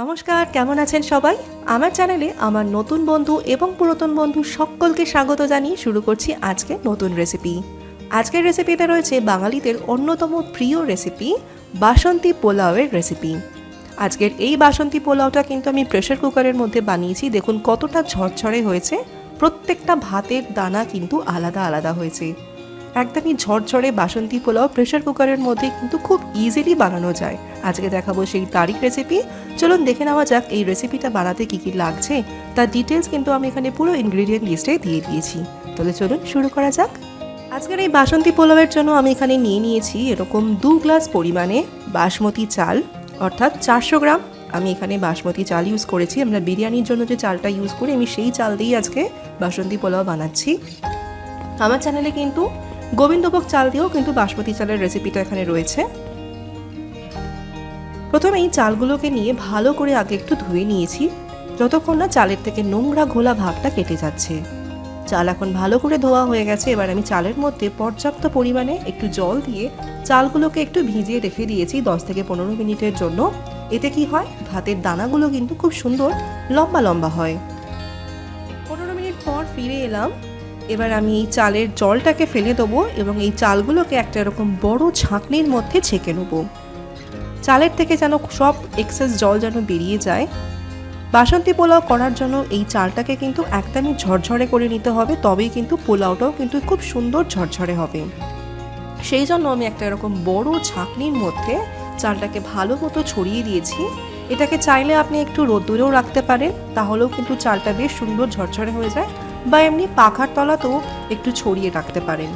নমস্কার, কেমন আছেন সবাই? আমার চ্যানেলে আমার নতুন বন্ধু এবং পুরাতন বন্ধু সকলকে স্বাগত জানিয়ে শুরু করছি আজকে নতুন রেসিপি। আজকের রেসিপিতে রয়েছে বাঙালিদের অন্যতম প্রিয় রেসিপি, বাসন্তী পোলাওয়ের রেসিপি। আজকের এই বাসন্তী পোলাওটা কিন্তু আমি প্রেশার কুকারের মধ্যে বানিয়েছি। দেখুন কতটা ঝরঝরে হয়েছে। প্রত্যেকটা ভাতের দানা কিন্তু আলাদা আলাদা হয়েছে। একদমই ঝরঝরে বাসন্তী পোলাও প্রেশার কুকারের মধ্যে কিন্তু খুব ইজিলি বানানো যায়। আজকে দেখাবো সেই তারিখ রেসিপি চলুন দেখে নেওয়া যাক এই রেসিপিটা বানাতে কি কি লাগছে। তার ডিটেলস কিন্তু আমি এখানে পুরো ইনগ্রিডিয়েন্ট লিস্টে দিয়ে দিয়েছি। তাহলে চলুন শুরু করা যাক। আজকের এই বাসন্তী পোলাওয়ের জন্য আমি এখানে নিয়ে নিয়েছি এরকম দু গ্লাস পরিমাণে বাসমতি চাল, অর্থাৎ চারশো গ্রাম। আমি এখানে বাসমতি চাল ইউজ করেছি। আমরা বিরিয়ানির জন্য যে চালটা ইউজ করি, আমি সেই চাল দিয়েই আজকে বাসন্তী পোলাও বানাচ্ছি। আমার চ্যানেলে কিন্তু গোবিন্দভোগ চাল দিয়েও কিন্তু বাসমতি চালের রেসিপিটা এখানে রয়েছে। প্রথমে এই চালগুলোকে নিয়ে ভালো করে আগে একটু ধুয়ে নিয়েছি, যতক্ষণ না চালের থেকে নোংরা ঘোলা ভাবটা কেটে যাচ্ছে। চাল এখন ভালো করে ধোয়া হয়ে গেছে, এবার আমি চালের মধ্যে পর্যাপ্ত পরিমাণে একটু জল দিয়ে চালগুলোকে একটু ভিজিয়ে রেখে দিয়েছি দশ থেকে পনেরো মিনিটের জন্য। এতে কি হয়? ভাতের দানাগুলো কিন্তু খুব সুন্দর লম্বা লম্বা হয়। পনেরো মিনিট পর ফিরে এলাম। এবার আমি এই চালের জলটাকে ফেলে দেবো এবং এই চালগুলোকে একটা এরকম বড় ছাঁকনির মধ্যে ছেঁকে নেব। চালের থেকে যেন সব এক্সেস জল যেন বেরিয়ে যায়, বাসন্তী পোলাও করার জন্য এই চালটাকে কিন্তু একদমই ঝরঝরে করে নিতে হবে, তবেই কিন্তু পোলাওটাও কিন্তু খুব সুন্দর ঝরঝরে হবে। সেই জন্য আমি একটা এরকম বড় ছাঁকনির মধ্যে চালটাকে ভালো মতো ছড়িয়ে দিয়েছি। এটাকে চাইলে আপনি একটু রোদ্দুরেও রাখতে পারেন, তাহলেও কিন্তু চালটা বেশ সুন্দর ঝরঝরে হয়ে যায়, বা এমনি পাখার তলাতেও একটু ছড়িয়ে রাখতে পারেন।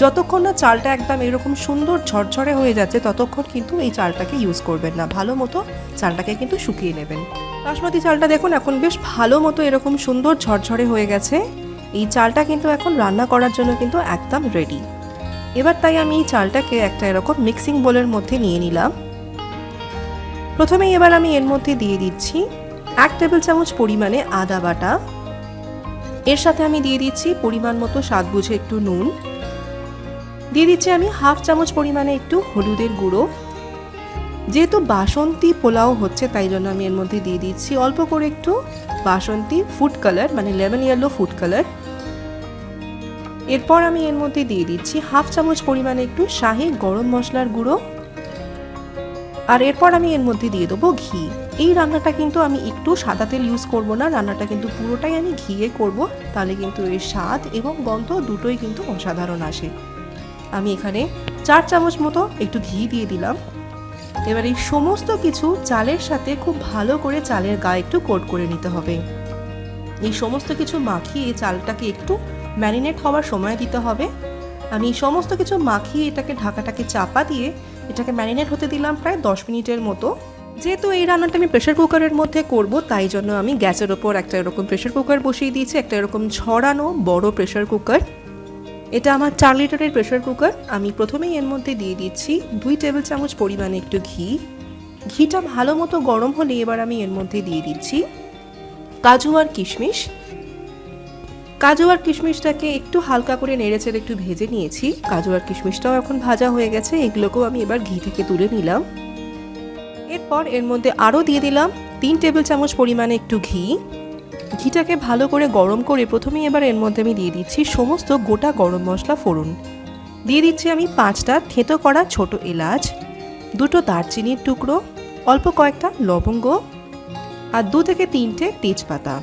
যতক্ষণ না চালটা একদম এরকম সুন্দর ঝরঝরে হয়ে যাচ্ছে, ততক্ষণ কিন্তু এই চালটাকে ইউজ করবেন না। ভালো মতো চালটাকে কিন্তু শুকিয়ে নেবেন। বাসমতি চালটা দেখুন, এখন বেশ ভালো মতো এরকম সুন্দর ঝরঝরে হয়ে গেছে। এই চালটা কিন্তু এখন রান্না করার জন্য কিন্তু একদম রেডি এবার তাই আমি এই চালটাকে একটা এরকম মিক্সিং বোলের মধ্যে নিয়ে নিলাম। প্রথমেই এবার আমি এর মধ্যে দিয়ে দিচ্ছি এক টেবিল চামচ পরিমাণে আদা বাটা। এর সাথে আমি দিয়ে দিচ্ছি পরিমাণ মতো স্বাদ বুঝে একটু নুন। দিয়ে দিচ্ছি আমি হাফ চামচ পরিমাণে একটু হলুদের গুঁড়ো। যেহেতু বাসন্তী পোলাও হচ্ছে, তাই জন্য আমি এর মধ্যে দিয়ে দিচ্ছি অল্প করে একটু বাসন্তী ফুড কালার মানে লেমন ইয়েলো ফুড কালার। এরপর আমি এর মধ্যে দিয়ে দিচ্ছি হাফ চামচ পরিমাণে একটু শাহি গরম মশলার গুঁড়ো। আর এরপর আমি এর মধ্যে দিয়ে দেবো ঘি। এই রান্নাটা কিন্তু আমি একটু সাদা তেল ইউজ করব না, রান্নাটা কিন্তু পুরোটাই আমি ঘিয়ে করব, তাহলে কিন্তু এর স্বাদ এবং গন্ধ দুটোই কিন্তু অসাধারণ আসে। আমি এখানে চার চামচ মতো একটু ঘি দিয়ে দিলাম। এবার এই সমস্ত কিছু চালের সাথে খুব ভালো করে চালের গায়ে একটু কোট করে নিতে হবে। এই সমস্ত কিছু মাখিয়ে চালটাকে একটু ম্যারিনেট হওয়ার সময় দিতে হবে। আমি সমস্ত কিছু মাখিয়ে এটাকে ঢাকাটাকে চাপা দিয়ে এটাকে ম্যারিনেট হতে দিলাম প্রায় দশ মিনিটের মতো। যেহেতু এই রান্নাটা আমি প্রেশার কুকারের মধ্যে করব, তাই জন্য আমি গ্যাসের ওপর একটা এরকম প্রেশার কুকার বসিয়ে দিয়েছি, একটা এরকম ছড়ানো বড় প্রেশার কুকার। এটা আমার চার লিটারের প্রেশার কুকার আমি প্রথমেই এর মধ্যে দিয়ে দিচ্ছি দুই টেবিল চামচ পরিমাণে একটু ঘি। ঘিটা ভালো মতো গরম হলে এবার আমি এর মধ্যে দিয়ে দিচ্ছি কাজু আর কিশমিশ। কাজু আর কিশমিশটাকে একটু হালকা করে নেড়েচেড়ে একটু ভেজে নিয়েছি। কাজু আর কিশমিশটাও এখন ভাজা হয়ে গেছে, এগুলোকেও আমি এবার ঘি থেকে তুলে নিলাম। এরপর এর মধ্যে আরও দিয়ে দিলাম তিন টেবিল চামচ পরিমাণে একটু ঘি। ঘিটাকে ভালো করে গরম করে প্রথমেই এবার এর মধ্যে আমি দিয়ে দিচ্ছি সমস্ত গোটা গরম মশলা ফোড়ন। দিয়ে দিচ্ছি আমি পাঁচটা থেতো করা ছোট এলাচ, দুটো দারচিনির টুকরো, অল্প কয়েকটা লবঙ্গ আর দু থেকে তিনটে তেজপাতা।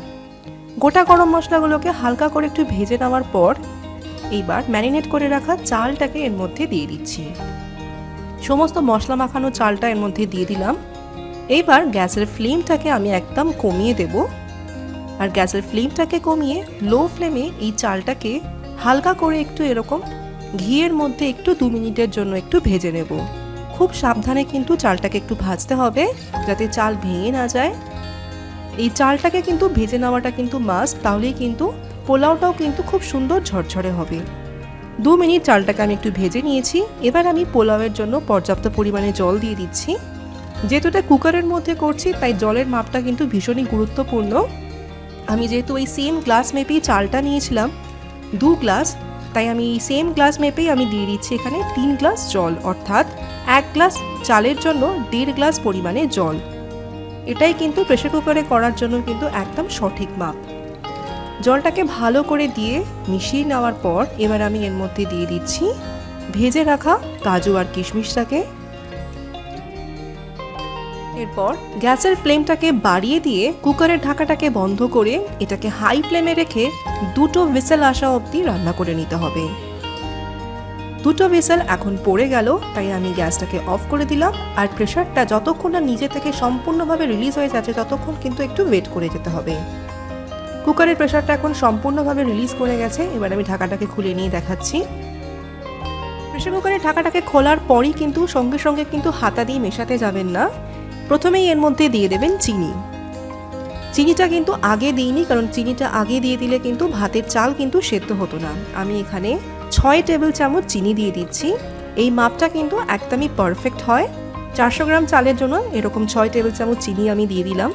গোটা গরম মশলাগুলোকে হালকা করে একটু ভেজে নেওয়ার পর এইবার ম্যারিনেট করে রাখা চালটাকে এর মধ্যে দিয়ে দিচ্ছি। সমস্ত মশলা মাখানো চালটা এর মধ্যে দিয়ে দিলাম। এইবার গ্যাসের ফ্লেমটাকে আমি একদম কমিয়ে দেবো। আর গ্যাসের ফ্লেমটাকে কমিয়ে লো ফ্লেমে এই চালটাকে হালকা করে একটু এরকম ঘিয়ের মধ্যে একটু দু মিনিটের জন্য একটু ভেজে নেব। খুব সাবধানে কিন্তু চালটাকে একটু ভাজতে হবে যাতে চাল ভেঙে না যায়। এই চালটাকে কিন্তু ভেজে নেওয়াটা কিন্তু মাস্ট তাহলেই কিন্তু পোলাওটাও কিন্তু খুব সুন্দর ঝরঝরে হবে। দু মিনিট চালটাকে আমি একটু ভেজে নিয়েছি। এবার আমি পোলাওয়ের জন্য পর্যাপ্ত পরিমাণে জল দিয়ে দিচ্ছি। যেহেতু এটা কুকারের মধ্যে করছি, তাই জলের মাপটা কিন্তু ভীষণই গুরুত্বপূর্ণ। আমি যেহেতু ওই সেম গ্লাস মেপেই চালটা নিয়েছিলাম, দু গ্লাস তাই আমি এই সেম গ্লাস মেপেই আমি দিয়ে দিচ্ছি এখানে তিন গ্লাস জল, অর্থাৎ এক গ্লাস চালের জন্য দেড় গ্লাস পরিমাণে জল। এটাই কিন্তু প্রেশার কুকারে করার জন্য কিন্তু একদম সঠিক মাপ। জলটাকে ভালো করে দিয়ে মিশিয়ে নেওয়ার পর এবার আমি এর মধ্যে দিয়ে দিচ্ছি ভেজে রাখা কাজু আর কিশমিশটাকে। এরপর গ্যাসের ফ্লেমটাকে বাড়িয়ে দিয়ে কুকারের ঢাকাটাকে বন্ধ করে এটাকে হাই ফ্লেমে রেখে দুটো ভিসেল আসা অবধি রান্না করে নিতে হবে। দুটো ভিসেল এখন পড়ে গেল, তাই আমি গ্যাসটাকে অফ করে দিলাম আর প্রেশারটা যতক্ষণ না নিজে থেকে সম্পূর্ণভাবে রিলিজ হয়ে যাচ্ছে ততক্ষণ কিন্তু একটু ওয়েট করে যেতে হবে। কুকারের প্রেশারটা এখন সম্পূর্ণভাবে রিলিজ করে গেছে, এবার আমি ঢাকাটাকে খুলে নিয়ে দেখাচ্ছি। প্রেশার কুকারের ঢাকাটাকে খোলার পরই কিন্তু সঙ্গে সঙ্গে কিন্তু হাতা দিয়ে মেশাতে যাবেন না। প্রথমেই এর মধ্যে দিয়ে দেবেন চিনি। চিনিটা কিন্তু আগে দিইনি, কারণ চিনিটা আগে দিয়ে দিলে কিন্তু ভাতের চাল কিন্তু সেদ্ধ হতো না। আমি এখানে ছয় টেবিল চামচ চিনি দিয়ে দিচ্ছি। এই মাপটা কিন্তু একদমই পারফেক্ট হয়। চারশো গ্রাম চালের জন্য এরকম ছয় টেবিল চামচ চিনি আমি দিয়ে দিলাম।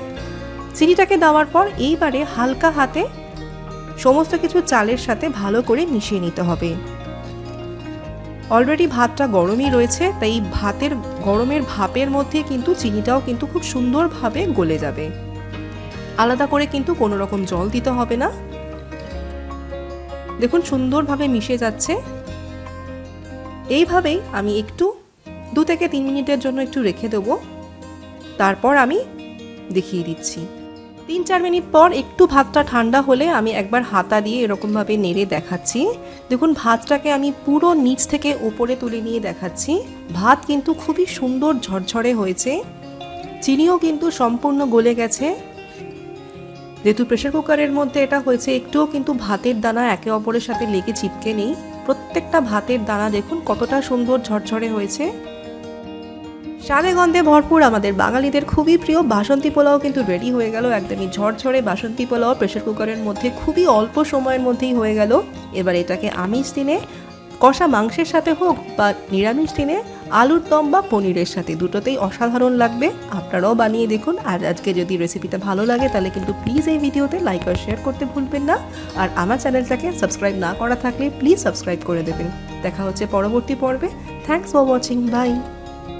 চিনিটাকে দেওয়ার পর এইবারে হালকা হাতে সমস্ত কিছু চালের সাথে ভালো করে মিশিয়ে নিতে হবে। অলরেডি ভাতটা গরমই রয়েছে, তাই ভাতের, গরমের ভাপের মধ্যে কিন্তু চিনিটাও কিন্তু খুব সুন্দরভাবে গলে যাবে। আলাদা করে কিন্তু কোনো রকম জল দিতে হবে না। দেখুন সুন্দরভাবে মিশে যাচ্ছে। এইভাবেই আমি একটু, দু থেকে তিন মিনিটের জন্য একটু রেখে দেবো। তারপর আমি দেখিয়ে দিচ্ছি। তিন চার মিনিট পর একটু ভাতটা ঠান্ডা হলে আমি একবার হাতা দিয়ে এরকমভাবে নেড়ে দেখাচ্ছি। দেখুন, ভাতটাকে আমি পুরো নিচ থেকে ওপরে তুলে নিয়ে দেখাচ্ছি। ভাত কিন্তু খুবই সুন্দর ঝরঝরে হয়েছে। চিনিও কিন্তু সম্পূর্ণ গলে গেছে। যেহেতু প্রেশার কুকারের মধ্যে এটা হয়েছে, একটুও কিন্তু ভাতের দানা একে অপরের সাথে লেগে চিপকে নেই। প্রত্যেকটা ভাতের দানা দেখুন কতটা সুন্দর ঝরঝরে হয়েছে। স্বাদে গন্ধে ভরপুর আমাদের বাঙালিদের খুবই প্রিয় বাসন্তী পোলাও কিন্তু রেডি হয়ে গেল একদমই ঝরঝরে বাসন্তী পোলাও প্রেশার কুকারের মধ্যে খুবই অল্প সময়ের মধ্যেই হয়ে গেল। এবার এটাকে আমিষ দিনে, কষা মাংসের সাথে হোক বা নিরামিষ দিনে আলুর দম বা পনিরের সাথে দুটোতেই অসাধারণ লাগবে। আপনারাও বানিয়ে দেখুন। আর আজকে যদি রেসিপিটা ভালো লাগে তাহলে কিন্তু প্লিজ এই ভিডিওতে লাইক আর শেয়ার করতে ভুলবেন না। আর আমার চ্যানেলটাকে সাবস্ক্রাইব না করা থাকলে প্লিজ সাবস্ক্রাইব করে দেবেন। দেখা হচ্ছে পরবর্তী পর্বে। Thanks for watching by